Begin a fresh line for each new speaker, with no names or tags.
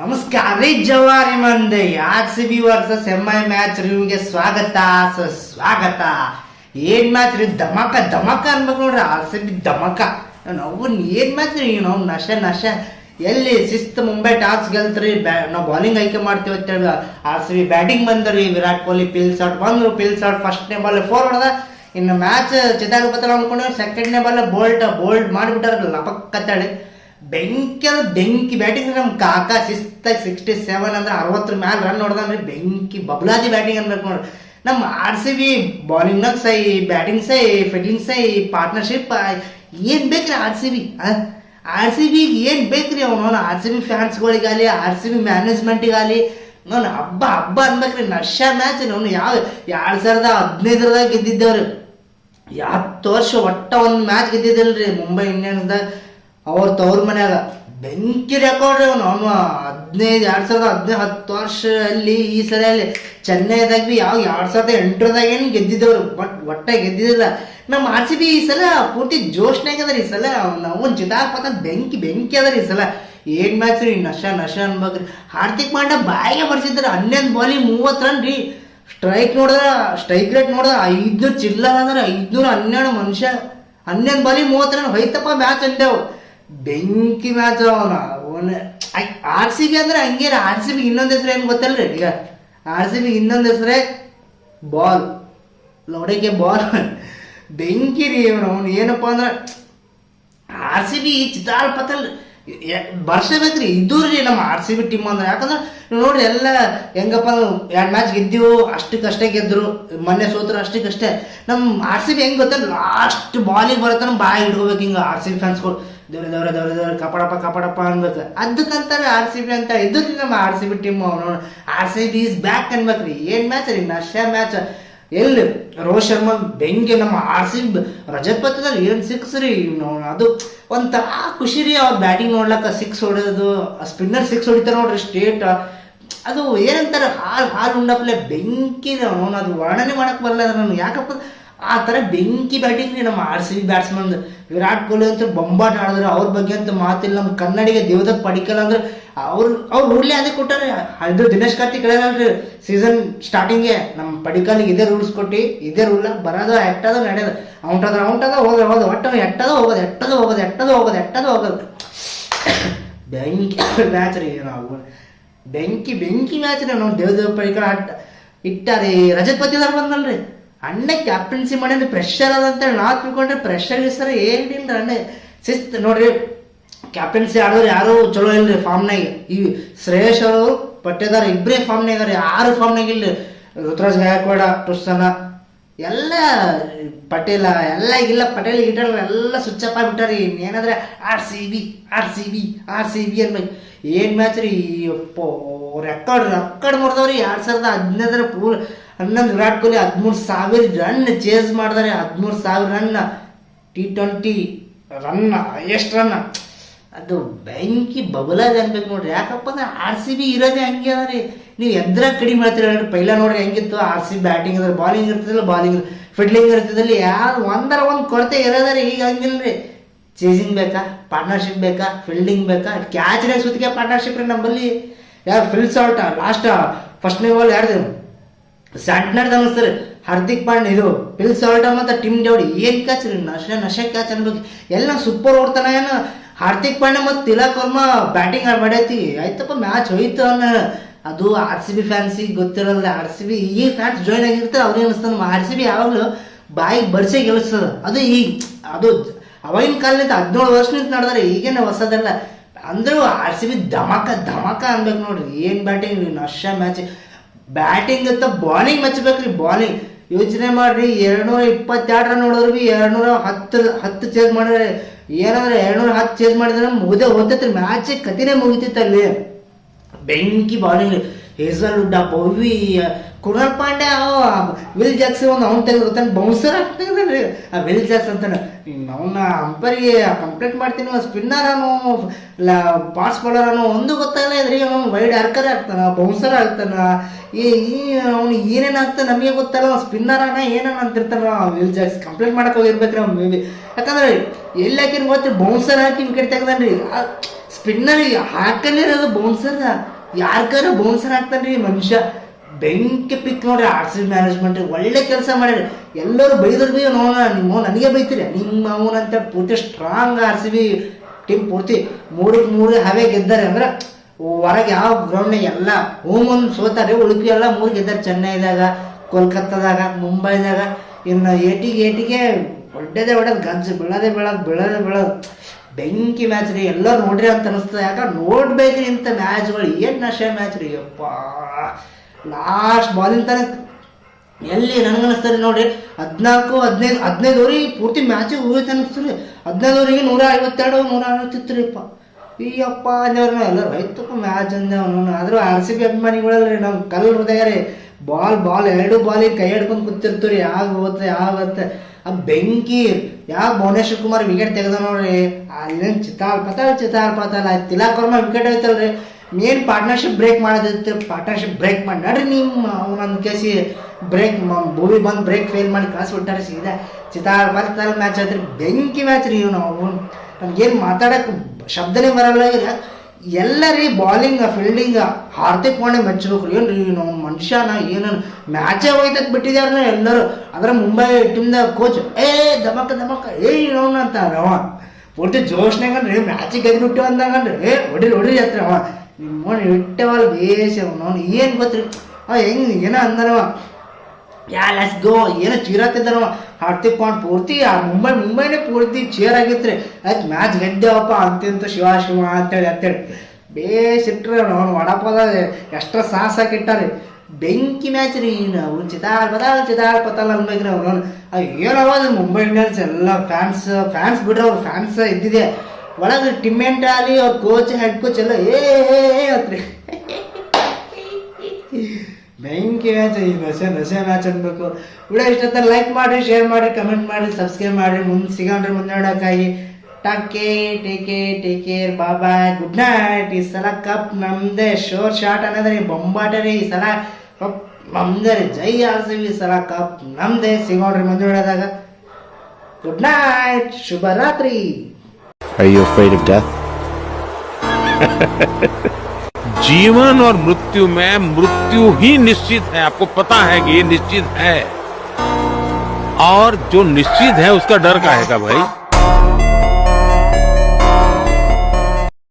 ನಮಸ್ಕಾರ ಜವಾರಿ ಮಂದಿ. R C B versus M I match ರಿವ್ಯೂಗೆ ಸ್ವಾಗತ ಸ್ವಾಗತ ಏನ್ ಮ್ಯಾಚ್ ರೀ? ಧಮಕ ಧಮಕ ಅನ್ಬೇಕು ನೋಡ್ರಿ. ಆರ್ ಸಿ ಬಿ ಧಮಕ. ನಾವು ಏನ್ ಮ್ಯಾಚ್ ರೀ? ನಾವು ನಶ ನಶ. ಎಲ್ಲಿ ಶಿಸ್ತು ಮುಂಬೈ ಟಾಸ್ ಗೆಲ್ತ್ರಿ? ಬ್ಯಾ, ನಾವು ಬಾಲಿಂಗ್ ಆಯ್ಕೆ ಮಾಡ್ತೀವಿ ಅಂತೇಳಿ ಆರ್ ಸಿ ಬಿ ಬ್ಯಾಟಿಂಗ್ ಬಂದ್ರಿ. ವಿರಾಟ್ ಕೊಹ್ಲಿ ಪಿಲ್ಸ್ ಔಟ್ ಬಂದ್ರು. ಪಿಲ್ಸ್ ಔಟ್ ಫಸ್ಟ್ ನೇ ಬಾಲ್ ಫೋರ್ ಹೊಡೆದ ಇನ್ನು ಮ್ಯಾಚ್ ಚಿತ್ತಾಗ ಬತ್ತಲ್ಲ ಅನ್ಕೊಂಡ್ರೆ ಸೆಕೆಂಡ್ನೇ ಬಾಲ್ ಬೋಲ್ಟ್ ಬೋಲ್ಡ್ ಮಾಡಿಬಿಟ್ಟಾರ ಲಪಕ್ಕತ್ತಾಳಿ ಬೆಂಕಿ ಅಂದ್ರೆ ಬೆಂಕಿ ಬ್ಯಾಟಿಂಗ್ ನಮ್ಮ ಕಾಕ ಶಿಸ್ತಾಗಿ ಸಿಕ್ಸ್ಟಿ ಸೆವೆನ್ ಅಂದ್ರೆ ಅರವತ್ತರ ಮ್ಯಾಲ ರನ್ ಹೊಡೆದಂದ್ರೆ ಬೆಂಕಿ ಬಬ್ಲಾಜಿ ಬ್ಯಾಟಿಂಗ್ ಅನ್ಬೇಕು ನೋಡ್ರಿ. ನಮ್ಮ ಆರ್ ಸಿ ಬಿ ಬಾಲಿಂಗ್ನಾಗ ಸೈ ಬ್ಯಾಟಿಂಗ್ ಸೈ ಫೀಲ್ಡಿಂಗ್ ಸೈ ಪಾರ್ಟ್ನರ್ಶಿಪ್ ಏನು ಬೇಕ್ರಿ R C B R C B ಏನು ಬೇಕ್ರಿ ಅವನು? ಆರ್ ಸಿ ಬಿ ಫ್ಯಾನ್ಸ್ಗಳಿಗಾಗಲಿ ಆರ್ ಸಿ ಬಿ ಮ್ಯಾನೇಜ್ಮೆಂಟಿಗಾಗಲಿ ನಾನು ಹಬ್ಬ ಹಬ್ಬ ಅನ್ಬೇಕ್ರಿ. ನಶ ಮ್ಯಾಚ್ ಅವನು. ಯಾವ, ಎರಡು ಸಾವಿರದ ಹದಿನೈದರದಾಗ ಗೆದ್ದಿದ್ದೇವ್ರಿ. ಹತ್ತು ವರ್ಷ ಒಟ್ಟ ಒಂದು ಮ್ಯಾಚ್ ಗೆದ್ದಿದ್ದಲ್ರಿ. ಮುಂಬೈ ಇಂಡಿಯನ್ಸ್ದಾಗ ಅವ್ರ ತವ್ರ ಮನ್ಯಾಗ. ಬೆಂಕಿ ರೆಕಾರ್ಡ್ ಅವನು. ಅವನು ಹದಿನೈದು, ಎರಡು ಸಾವಿರದ ಹದಿನೈದು ಹತ್ತು ವರ್ಷ ಅಲ್ಲಿ ಈ ಸಲ ಅಲ್ಲಿ ಚೆನ್ನೈದಾಗ ಬಿ ಯಾವ ಎರಡು ಸಾವಿರದ ಎಂಟರದಾಗ ಏನು ಗೆದ್ದಿದ್ದವ್ರು? ಬಟ್ ಒಟ್ಟ ಗೆದ್ದಿದ್ದಿಲ್ಲ. ನಮ್ಮ ಆರ್ ಸಿ ಬಿ ಈ ಸಲ ಪೂರ್ತಿ ಜೋಶ್ನಾಗ ಅದ ಈ ಸಲ. ನಾವು ಚಿದಾಪತ ಬೆಂಕಿ ಬೆಂಕಿ ಅದ ಈ ಸಲ. ಏನ್ ಮ್ಯಾಚ್ ರೀ? ನಶ ನಶ ಅನ್ಬೇಕ್ರಿ. ಹಾರ್ದಿಕ್ ಪಾಂಡ್ಯ ಬಾಯಿಗೆ ಬರ್ಸಿದ್ರು. ಹನ್ನೊಂದು ಬಾಲಿ ಮೂವತ್ತು ರನ್ ರೀ. ಸ್ಟ್ರೈಕ್ ನೋಡಿದ್ರೆ, ಸ್ಟ್ರೈಕ್ ರೇಟ್ ನೋಡಿದ್ರೆ. ಐದ್ನೂರು ಚಿಲ್ಲರ್ ಅಂದ್ರೆ ಐದ್ನೂರ ಹನ್ನೆರಡು ಮನುಷ್ಯ. ಹನ್ನೊಂದು ಬಾಲಿ ಮೂವತ್ತು ರನ್ ಹೋಯ್ತಪ್ಪ ಮ್ಯಾಚ್ ಅಂದೇವು ಬೆಂಕಿ ಮ್ಯಾಚ್ ಅವನ. ಒಳ್ಳೆ ಆರ್ ಸಿ ಬಿ ಅಂದ್ರೆ ಹಂಗೆ ಆರ್ ಸಿ ಬಿ ಇನ್ನೊಂದು ಹೆಸರು ಏನು ಗೊತ್ತಲ್ರಿ? ಈಗ ಆರ್ ಸಿ ಬಿ ಇನ್ನೊಂದು ಹೆಸರೇ ಬಾಲ್ ಲೋಡಕ್ಕೆ ಬಾಲ್ ಬೆಂಕಿ ರೀ ಅವನು ಅವನು ಏನಪ್ಪ ಅಂದ್ರೆ ಆರ್ ಸಿ ಬಿ ಚಿತ್ತಾಳ್ ಪತಲ್ ಬರ್ಸಬೇಕ್ರಿ ಇದು ರೀ ನಮ್ಮ ಆರ್ ಸಿ ಬಿ ಟೀಮ್ ಅಂದ್ರೆ. ಯಾಕಂದ್ರೆ ನೋಡ್ರಿ ಎಲ್ಲ ಹೆಂಗಪ್ಪ, ಎರಡು ಮ್ಯಾಚ್ ಗೆದ್ದೀವು, ಅಷ್ಟಕ್ಕಷ್ಟೇ ಗೆದ್ರು ಮೊನ್ನೆ ಸೋತರು ಅಷ್ಟಕ್ಕಷ್ಟೇ. ನಮ್ಮ ಆರ್ ಸಿ ಬಿ ಹೆಂಗ್ ಗೊತ್ತ ಲಾಸ್ಟ್ ಬಾಲಿಗೆ ಬರುತ್ತೆ ಬಾಯಿ ಇಟ್ಕೋಬೇಕು ಹಿಂಗೆ ಆರ್ ಸಿ ಬಿ ಫ್ಯಾನ್ಸ್ಗಳು ದೇವ್ರ ದೇವ್ರ ದೇವ್ರ ದೇವ್ರ, ಕಪಡಪ್ಪ ಕಪಡಪ್ಪ ಅನ್ಬೇಕು ಅದಕ್ಕಂತಾರೆ ಆರ್ ಸಿ ಬಿ ಅಂತ ಇದಕ್ಕೆ ನಮ್ಮ R C B team R C B is back ಅನ್ಬೇಕ್ರಿ. ಏನು ಮ್ಯಾಚ್ ರೀ? ನಶ ಮ್ಯಾಚ್ ಎಲ್ಲಿ? ರೋಹಿತ್ ಶರ್ಮಾ ಬೆಂಗೆ ನಮ್ಮ ಆರ್ ಸಿ ರಜತ್ ಪತ್ರದಲ್ಲಿ ಏನು ಸಿಕ್ಸ್ ರೀ? ಅದು ಒಂಥರ ಖುಷಿ ರೀ ಅವ್ರ ಬ್ಯಾಟಿಂಗ್ ನೋಡ್ಲಕ್ಕ ಸಿಕ್ಸ್ ಹೊಡೆಯೋದು ಸ್ಪಿನ್ನರ್ ಸಿಕ್ಸ್ ಹೊಡಿತಾರೆ ನೋಡ್ರಿ ಸ್ಟೇಟ್ ಅದು ಏನಂತಾರೆ ಹಾಲು ಹಾಲು ಉಂಡಪ್ಲೆ ಬೆಂಕಿ ಅವನು ಅದು ವರ್ಣನೆ ಮಾಡಕ್ ಬರಲ್ಲ ನಾನು ಯಾಕಪ್ಪ ಆ ಥರ ಬೆಂಕಿ ಬ್ಯಾಟಿಂಗ್ ನಮ್ಮ R C B batsman Virat Kohli ಅಂತ ಬೊಂಬಾಟ್ ಆಡಿದ್ರು ಅವ್ರ ಬಗ್ಗೆ ಅಂತ ಮಾತಿಲ್ಲ, ನಮ್ಮ ಕನ್ನಡಿಗ ದೇವದತ್ ಪಡಿಕಲ್ಲ ಅಂದ್ರೆ ಅವ್ರು ಅವ್ರು ರೂಲ್ನೇ ಅದೇ ಕೊಟ್ಟಾರೆ. ಅದು ದಿನೇಶ್ ಕಾರ್ತಿಕ್ ಹೇಳ್ರಿ ಸೀಸನ್ ಸ್ಟಾರ್ಟಿಂಗೇ ನಮ್ಮ ಪಡಿಕಲ್ಗೆ ಇದೇ ರೂಲ್ಸ್ ಕೊಟ್ಟು, ಇದೇ ರೂಲ್ ಬರೋದು, ಎಟ್ಟದ, ನಡೆಯೋದು. ಔಂಟದ ಔಂಟದ ಹೋಗೋದು ಹೋಗೋದು ಒಟ್ಟು ಎಟ್ಟದ ಹೋಗೋದು ಎಟ್ಟದ ಹೋಗೋದು ಎಟ್ಟದ ಹೋಗೋದು ಎಟ್ಟದ ಹೋಗೋದು. ಬೆಂಕಿ ಮ್ಯಾಚ್ ರೀ ನಾವು. ಬೆಂಕಿ ಬೆಂಕಿ ಮ್ಯಾಚ್ ರೀ ನಾವು. ದೇವ್ ದೇವ್ ಪಡಿಕಲ್ ಆಟ ಇಟ್ಟಾರಿ. ರಜತ್ ಪತಿದಾರ್ ಬಂದಲ್ರಿ. ಅಣ್ಣ ಕ್ಯಾಪ್ಟನ್ಸಿ ಮಾಡಿದ್ರೆ ಪ್ರೆಷರ್ ಅದ ಅಂತೇಳಿ ನಾ ತಿಳ್ಕೊಂಡ್ರೆ ಪ್ರೆಷರ್ ಸರ್ ಏನಿಲ್ಲ ಅಣ್ಣ ಶಿಸ್ತು ನೋಡ್ರಿ ಕ್ಯಾಪ್ಟನ್ಸಿ ಆಡೋರು ಯಾರು ಚಲೋ ಇಲ್ರಿ ಫಾರ್ಮ್ನಾಗ ಈ ಶ್ರೇಯಸ್ ಅವರು ಪಟ್ಟೇದಾರ ಇಬ್ಬರೇ ಫಾರ್ಮ್ನಾಗ ಯಾರು ಫಾರ್ಮ್ನಾಗ ಇಲ್ಲ ಋತುರಾಜ್ ಗಾಯಕ್ವಾಡ ಟುಸ್ಸನ ಎಲ್ಲ ಪಟೇಲ ಎಲ್ಲ ಇಲ್ಲ ಪಟೇಲ್ ಗಿಟೇಲ್ ಎಲ್ಲ ಸ್ವಿಚ್ ಅಪ್ ಆಗಿಬಿಟ್ಟಾರಿ. ಏನಾದ್ರೆ R C B R C B R C B ಅನ್ಬೇಕು ಏನು ಮ್ಯಾಚ್ ರೀ? ರೆಕಾರ್ಡ್ ರೆಕಾರ್ಡ್ ಮಾಡ್ದವ್ರಿ ಎರಡು ಸಾವಿರದ ಹದಿನೈದರ ಪೂಲ್ ಹನ್ನೊಂದು ವಿರಾಟ್ ಕೊಹ್ಲಿ ಹದಿಮೂರು ಸಾವಿರ ರನ್ ಚೇಸ್ ಮಾಡಿದಾರೆ, ಹದಿಮೂರು ಸಾವಿರ ರನ್ ಟಿ ಟ್ವೆಂಟಿ ರನ್ ಎಷ್ಟು ರನ್ ಅದು ಬೆಂಕಿ ಬಬಲಾದ ಅನ್ಬೇಕು ನೋಡ್ರಿ. ಯಾಕಪ್ಪ ಅಂದ್ರೆ ಆರ್ ಸಿ ಬಿ ಇರೋದೇ ಹಂಗೆ ಅದ ರೀ. ನೀವು ಎದ್ರ ಕಡಿಮೆ ಮಾಡ್ತೀರ ಪೈಲ ನೋಡ್ರಿ ಹೆಂಗಿತ್ತು ಆರ್ ಸಿ ಬಿ ಬ್ಯಾಟಿಂಗ್ ಅದ್ರ ಬಾಲಿಂಗ್ ಇರ್ತದಲ್ಲ ಬಾಲಿಂಗ್ ಫೀಲ್ಡಿಂಗ್ ಇರ್ತದಲ್ಲಿ ಯಾರು ಒಂದರ ಒಂದು ಕೊರತೆ ಇರೋದ ರೀ. ಈಗ ಹಂಗಿಲ್ಲ ರೀ. ಚೇಸಿಂಗ್ ಬೇಕಾ? ಪಾರ್ಟ್ನರ್ಶಿಪ್ ಬೇಕಾ? ಫೀಲ್ಡಿಂಗ್ ಬೇಕಾ? ಕ್ಯಾಚ್ನಾಗ ಸುತ್ತಿಗೆ ಪಾರ್ಟ್ನರ್ಶಿಪ್ ರೀ ನಮ್ಮಲ್ಲಿ. ಯಾರು ಫಿಲ್ ಸಾಲ್ಟ ಲಾಸ್ಟ್ ಫಸ್ಟ್ನೇ ಬಾಲ್ ಯಾರ್ದು ಸ್ಯಾಂಟ್ನರ್ದು ಅನ್ನಿಸ್ತಾರೆ ಹಾರ್ದಿಕ್ ಪಾಂಡ್ಯ, ಇದು ಪಿಲ್ ಸಾಲ್ಟ ಮತ್ತು ಟಿಮ್ ಡೌಡಿ, ಏನು ಕ್ಯಾಚ್ ರೀ ನಶ ನಶ ಕ್ಯಾಚ್ ಅನ್ಬೇಕು ಎಲ್ಲ ಸೂಪರ್ ಓಡ್ತಾನ ಏನು? ಹಾರ್ದಿಕ್ ಪಾಂಡ್ಯ ಮತ್ತು ತಿಲಕ್ ವರ್ಮ ಬ್ಯಾಟಿಂಗ್ ಮಾಡೈತಿ ಆಯ್ತಪ್ಪ, ಮ್ಯಾಚ್ ಹೋಯ್ತು ಅನ್ನ. ಅದು ಆರ್ ಸಿ ಬಿ ಫ್ಯಾನ್ಸಿಗೆ ಗೊತ್ತಿರಲ್ಲ ಆರ್ ಸಿ ಬಿ, ಈ ಫ್ಯಾನ್ಸ್ ಜಾಯ್ನ್ ಆಗಿರ್ತಾರೆ, ಅವ್ರಿಗೆ ಅನಿಸ್ತಾನೆ ಆರ್ ಸಿ ಬಿ ಯಾವಾಗಲೂ ಬಾಯಿಗೆ ಬರ್ಸಿ ಗೆಲ್ಲಿಸ್ತದ ಅದು ಈ, ಅದು ಅವಾಗಿನ ಕಾಲದಿಂದ ಹದಿನೇಳು ವರ್ಷದಿಂದ ನಡೆದಾರೆ, ಈಗೇನು ಹೊಸದಲ್ಲ. ಅಂದರೂ ಆರ್ ಸಿ ಬಿ ಧಮಾಕ ಧಮಾಕ ಅನ್ಬೇಕು ನೋಡ್ರಿ. ಏನು ಬ್ಯಾಟಿಂಗ್ ನಶ ಮ್ಯಾಚ್ ಬ್ಯಾಟಿಂಗ್ ಅಂತ ಬಾಲಿಂಗ್ ಮೆಚ್ಚಬೇಕ್ರಿ ಬಾಲಿಂಗ್ ಯೋಚನೆ ಮಾಡ್ರಿ, ಎರಡ್ನೂರ ಇಪ್ಪತ್ತೆರಡು ರನ್ ನೋಡೋರು ಬಿ ಎರಡ್ನೂರ ಹತ್ತು ಹತ್ತು ಚೇಸ್ ಮಾಡಿದ್ರೆ, ಏನಂದ್ರೆ ಎರಡ್ನೂರ ಹತ್ತು ಚೇಸ್ ಮಾಡಿದ್ರೆ ಮುಗ್ದೆ ಹೋಗ್ತೈತ್ರಿ ಮ್ಯಾಚ್ ಕತಿನೇ ಮುಗಿತಿತ್ತು ಅಲ್ಲಿ ಬೆಂಕಿ ಬಾಲಿಂಗ್ ಹೆಸರು ಉಡ್ಡ ಭವ್ಯ ಕುಣಾಲ್ ಪಾಂಡೆ ವಿಲ್ ಜಾಕ್ಸ್ ಒಂದು ಅವ್ನು ತೆಗೆದು ಬೌನ್ಸರ್ ಆಗ್ತದೆ ಆ ವಿಲ್ ಜಾಕ್ಸ್ ಅಂತಾನೆ. ಅವನ್ನ ಅಂಪರಿಗೆ ಕಂಪ್ಲೇಂಟ್ ಮಾಡ್ತೀನಿ ಸ್ಪಿನ್ನರ್ ಲಾ ಪಾಸ್ ಬೌಲರ್ ಒಂದು ಗೊತ್ತಾಗಲ್ಲ ಇದ್ರಿ. ಅವನು ವೈಡ್ ಆರ್ಕರ್ ಆಗ್ತಾನ ಬೌನ್ಸರ್ ಆಗ್ತಾನ. ಈ ಅವ್ನು ಏನೇನು ಆಗ್ತಾನೆ ನಮಗೆ ಗೊತ್ತಲ್ಲ. ಸ್ಪಿನ್ನರ್ ಅನ್ನ ಏನೇನು ಅಂತಿರ್ತಾನ. ವಿಲ್ ಜಾಕ್ಸ್ ಕಂಪ್ಲೇಂಟ್ ಮಾಡಕ್ಕೆ ಹೋಗಿರ್ಬೇಕ್ರಿ ಅವ್ನು ಮೇ ಬಿ ಯಾಕಂದ್ರೆ ಎಲ್ಲಿ ಹಾಕಿನ ಗೊತ್ತಿ? ಬೌನ್ಸರ್ ಹಾಕಿ ವಿಕೆಟ್ ತೆಗ್ದಾನ್ರಿ. ಸ್ಪಿನ್ನರ್ ಹಾಕಲಿರೋದು ಬೌನ್ಸರ್ ಯಾರ್ಗಾರ ಬೌನ್ಸರ್ ಹಾಕ್ತಾನ್ರಿ ಮನುಷ್ಯ. ಬೆಂಕಿ ಪಿಕ್ ನೋಡ್ರಿ ಆರ್ ಸಿ ಮ್ಯಾನೇಜ್ಮೆಂಟ್ ಒಳ್ಳೆ ಕೆಲಸ ಮಾಡ್ಯಾರ. ಎಲ್ಲರೂ ಬೈದ್ರು ಬಿ ನೋಡ ನಿಮ್ಮ ನನಗೆ ಬೈತೀರಿ ನಿಮ್ಮ ಅವನ ಅಂತ ಪೂರ್ತಿ strong R C B team ಪೂರ್ತಿ ಮೂರು ಮೂರು ಹವೆ ಗೆದ್ದಾರೆ ಅಂದ್ರೆ ಹೊರಗೆ ಯಾವ ಗ್ರೌಂಡ್ ಎಲ್ಲ ಹೋಮ್ ಒಂದು ಸೋತಾರೆ ಉಳುಪಿ ಎಲ್ಲ ಮೂರು ಗೆದ್ದಾರೆ. ಚೆನ್ನೈದಾಗ, ಕೋಲ್ಕತ್ತಾದಾಗ, ಮುಂಬೈದಾಗ. ಇನ್ನು ಏಟಿಗೆ ಏಟಿಗೆ ಒಡ್ಡದೇ ಒಡೆದು ಗಜ್ಜು ಬೀಳೋದೇ ಬೀಳೋದು ಬೀಳೋದೇ ಬೀಳೋದು. ಬೆಂಕಿ ಮ್ಯಾಚ್ ರೀ ಎಲ್ಲ ನೋಡ್ರಿ ಅಂತ ಅನಿಸ್ತದೆ. ಯಾಕಂದ್ರೆ ನೋಡ್ಬೇಕ್ರಿ ಇಂಥ ಮ್ಯಾಚ್ಗಳು ಏನು ನಶೆ ಮ್ಯಾಚ್ ರೀ? ಯಪ್ಪ. ಲಾಸ್ಟ್ ಬಾಲಿನ ತನಕ ಎಲ್ಲಿ ನನಗನ್ನಿಸ್ತಾರೆ ನೋಡಿರಿ ಹದಿನಾಲ್ಕು, ಹದಿನೈದು ಹದಿನೈದುವರೆಗೆ ಪೂರ್ತಿ ಮ್ಯಾಚಿಗೆ ಹೋಗುತ್ತೆ ಹದಿನೈದು ಹದಿನೈದುವರೆಗೆ ನೂರ ಐವತ್ತೆರಡು ನೂರ ಅರವತ್ತಿತ್ತು ರೀಪ್ಪ ಅಪ್ಪ ಅಂದವ್ರನ್ನ ಎಲ್ಲ ಎಲ್ಲರೂ ರೈತಕ್ಕೂ ಮ್ಯಾಚ್ ಅಂದೇವ್ ಆದರೂ ಆರ್ ಸಿ ಬಿ ಅಭಿಮಾನಿಗಳಲ್ರಿ ನಾವು ಕಲ್ ಹೃದಯ ರೀ ಬಾಲ್ ಬಾಲ್ ಎರಡು ಬಾಲಿಗೆ ಕೈ ಹಿಡ್ಕೊಂಡು ಕೂತಿರ್ತೀವಿ ಯಾವಾಗ ಹೋಗುತ್ತೆ ಯಾವ ಹೋಗುತ್ತೆ. ಆ ಬೆಂಕಿ ಯಾವ ಭುವನೇಶ್ವರ್ ಕುಮಾರ್ ವಿಕೆಟ್ ತೆಗೆದ ನೋಡ್ರಿ. ಅಲ್ಲಿನ ಚಿತಾಲ್ ಪತಾಲ್ ಚಿತಾಲ್ ಪತಾಲ್ ತಿಲಾಕರ್ಮ ವಿಕೆಟ್ ಹೋಯ್ತಲ್ರಿ ಮೇನ್ ಪಾರ್ಟ್ನರ್ಶಿಪ್ ಬ್ರೇಕ್ ಮಾಡೋದಿತ್ತು. ಪಾರ್ಟ್ನರ್ಶಿಪ್ ಬ್ರೇಕ್ ಮಾಡಿ ನಡ್ರಿ ನಿಮ್ಮ ಅವನೊಂದು ಕೇಸಿ ಬ್ರೇಕ್ ಭೂಮಿ ಬಂದು ಬ್ರೇಕ್ ಫೇಲ್ ಮಾಡಿ ಕಳಿಸ್ಬಿಟ್ಟಾರೆ ಸೀದಾ ಚಿತಾಲ್ ಪತಾಲ್ ಮ್ಯಾಚ್ ಆಯ್ತು ಬೆಂಕಿ ಮ್ಯಾಚ್ ರೀ ಇವ್ ನಾವು ನಮ್ಗೇನು ಮಾತಾಡಕ್ಕೆ ಶಬ್ದನೇ ಬರಲ್ಲ ಈಗ ಎಲ್ಲರಿ ಬಾಲಿಂಗ ಫೀಲ್ಡಿಂಗ ಹಾರ್ದಿಕ್ ಪಾಂಡೆ ಮೆಚ್ಚಬೇಕು ರೀ. ನಾವು ಮನುಷ್ಯನ ಏನು ಮ್ಯಾಚೇ ಹೋಯ್ತಕ್ಕೆ ಬಿಟ್ಟಿದ್ದಾರೆ ಎಲ್ಲರೂ. ಅದರ ಮುಂಬೈ ಟೀಮ್ದ ಕೋಚ್ ಏ ದಮಕ ದಮಕ ಏ ನೋನ್ ಅಂತ ಅವ ಪೂರ್ತಿ ಜೋಶ್ನಾಗನ್ರಿ ಮ್ಯಾಚಿಗೆ ಗೆದ್ಬಿಟ್ಟು ಅಂದಾಗನ್ರಿ ಏ, ಹೊಡಿರಿ ಹೊಡಿರಿ ಹತ್ರ ಅವ ನಿಮ್ಮ ಇಟ್ಟವಲ್ಲ ಬೇಸ್ ಅವನು. ಏನು ಗೊತ್ತಿರಿ ಆ ಹೆಂಗ್ ಏನೋ ಅಂದನವ? ಯಾ ಲೆಸ್ ಗೋ ಏನೋ ಚೀರಾತಿದ್ದಾರ ಹಾರ್ದಿಕ್ ಪಾಂಡ್ ಪೂರ್ತಿ, ಆ ಮುಂಬೈ, ಮುಂಬೈನೇ ಪೂರ್ತಿ ಚೇರ್ ಆಗಿತ್ರಿ. ಆಯ್ತು, ಮ್ಯಾಚ್ ಗೆದ್ದೇವಪ್ಪ ಅಂತಿಂತ ಶಿವ ಶಿವ ಅಂತೇಳಿ ಅಂತೇಳಿ. ಬೇಸ್ ಇಟ್ರಿ ಅವ್ನು ವಡಪದ ಎಷ್ಟ್ರ ಸಾಹಸ ಹಾಕಿಟ್ಟಾರಿ. ಬೆಂಕಿ ಮ್ಯಾಚ್ ರೀ ನಾವು ಚಿತಾಲ್ ಪತಾಲ್ ಚಿತಾರ್ ಪತಲ್ಲ ಅನ್ಬೇಕ್ರಿ ಅವ್ನು. ಏನವ ಮುಂಬೈ ಇಂಡಿಯನ್ಸ್ ಎಲ್ಲ ಫ್ಯಾನ್ಸ್ ಫ್ಯಾನ್ಸ್ ಬಿಡ್ರಿ ಅವ್ರು ಫ್ಯಾನ್ಸ್ ಇದ್ದಿದೆ. ಒಳಗೆ ಟಿಮೆಂಟ್ ಆಗಲಿ ಅವ್ರ ಕೋಚ್ ಹೆಡ್ ಕೋಚ್ ಎಲ್ಲ, ಏ ಅತ್ರಿ. ಬೆಂಕಿ ಮ್ಯಾಚ್ ಈ ನಶೆ ನಶೆ ಮ್ಯಾಚ್ ಅನ್ಬೇಕು. ವಿಡಿಯೋ ಇಷ್ಟ ಲೈಕ್ ಮಾಡಿ ಶೇರ್ ಮಾಡಿ ಕಮೆಂಟ್ ಮಾಡಿ ಸಬ್ಸ್ಕ್ರೈಬ್ ಮಾಡಿ. ಮುಂದೆ ಸಿಗೋಣ್ರಿ ಮುಂದೆ ನೋಡೋಕ್ಕಾಗಿ. Take take care bye good night ಈ ಸಲ ಕಪ್ ನಮ್ದೇ. ಶೋರ್ ಶಾಟ್ ಅನ್ನೋದ್ರಿ ಬೊಂಬಾಟ ರೀ ಈ ಸಲ. ಕಪ್ ನಮ್ದೇ ರೀ. ಜೈ ಆರ್ ಈ ಸಲ ಕಪ್ ನಮ್ದೇ. ಸಿಗೋಣ್ರಿ ಮುಂದೆ ನೋಡೋದಾಗ. ಗುಡ್ ನೈಟ್ ಶುಭರಾತ್ರಿ.
Are you afraid of death?
जीवन और मृत्यु में मृत्यु ही निश्चित है। आपको पता है कि ये निश्चित है। और जो निश्चित है, उसका डर का है का भाई?